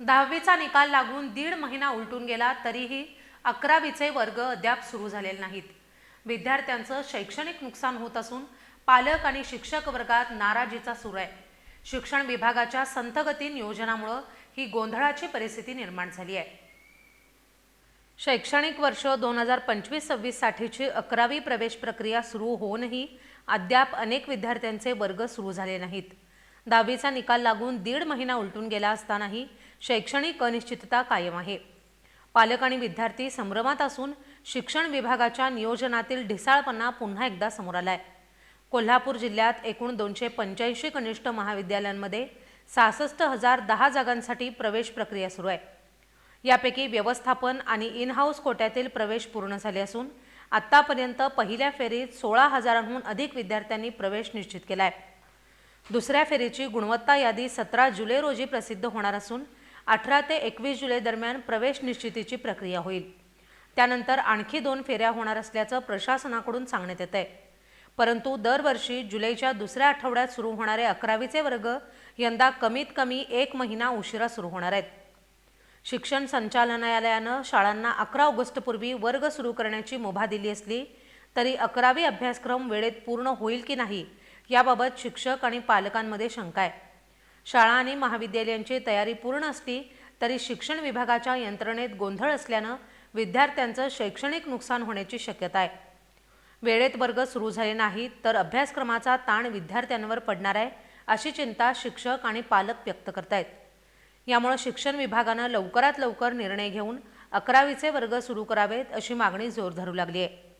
दहावीचा निकाल लागून दीड महिना उलटून गेला तरीही अकरावीचे वर्ग अद्याप सुरू झालेले नाहीत. विद्यार्थ्यांचं शैक्षणिक नुकसान होत असून पालक आणि शिक्षक वर्गात नाराजीचा सूर आहे. शिक्षण विभागाच्या संथगती नियोजनामुळं ही गोंधळाची परिस्थिती निर्माण झाली आहे. शैक्षणिक वर्ष दोन हजार पंचवीस सव्वीससाठीची अकरावी प्रवेश प्रक्रिया सुरू होऊनही अद्याप अनेक विद्यार्थ्यांचे वर्ग सुरू झाले नाहीत. दहावीचा निकाल लागून दीड महिना उलटून गेला असतानाही शैक्षणिक अनिश्चितता कायम आहे. पालक आणि विद्यार्थी संभ्रमात असून शिक्षण विभागाच्या नियोजनातील ढिसाळपणा पुन्हा एकदा समोर आलाय. कोल्हापूर जिल्ह्यात एकूण दोनशे पंच्याऐंशी कनिष्ठ महाविद्यालयांमध्ये सहासष्ट हजार दहा जागांसाठी प्रवेश प्रक्रिया सुरू आहे. यापैकी व्यवस्थापन आणि इन हाऊस कोट्यातील प्रवेश पूर्ण झाले असून आत्तापर्यंत पहिल्या फेरीत सोळा हजारांहून अधिक विद्यार्थ्यांनी प्रवेश निश्चित केला आहे दुसऱ्या फेरीची गुणवत्ता यादी सतरा जुलै रोजी प्रसिद्ध होणार असून अठरा ते एकवीस जुलै दरम्यान प्रवेश निश्चितीची प्रक्रिया होईल. त्यानंतर आणखी दोन फेऱ्या होणार असल्याचं प्रशासनाकडून सांगण्यात येत आहे परंतु दरवर्षी जुलैच्या दुसऱ्या आठवड्यात सुरू होणारे अकरावीचे वर्ग यंदा कमीत कमी एक महिना उशिरा सुरू होणार आहेत. शिक्षण संचालनालयानं शाळांना अकरा ऑगस्टपूर्वी वर्ग सुरू करण्याची मुभा दिली असली तरी अकरावी अभ्यासक्रम वेळेत पूर्ण होईल की नाही याबाबत शिक्षक आणि पालकांमध्ये शंका आहे. शाळा आणि महाविद्यालयांची तयारी पूर्ण असली तरी शिक्षण विभागाच्या यंत्रणेत गोंधळ असल्यानं विद्यार्थ्यांचं शैक्षणिक नुकसान होण्याची शक्यता आहे. वेळेत वर्ग सुरू झाले नाहीत तर अभ्यासक्रमाचा ताण विद्यार्थ्यांवर पडणार आहे अशी चिंता शिक्षक आणि पालक व्यक्त करतायत. यामुळे शिक्षण विभागानं लवकरात लवकर निर्णय घेऊन अकरावीचे वर्ग सुरू करावेत अशी मागणी जोर धरू लागली आहे.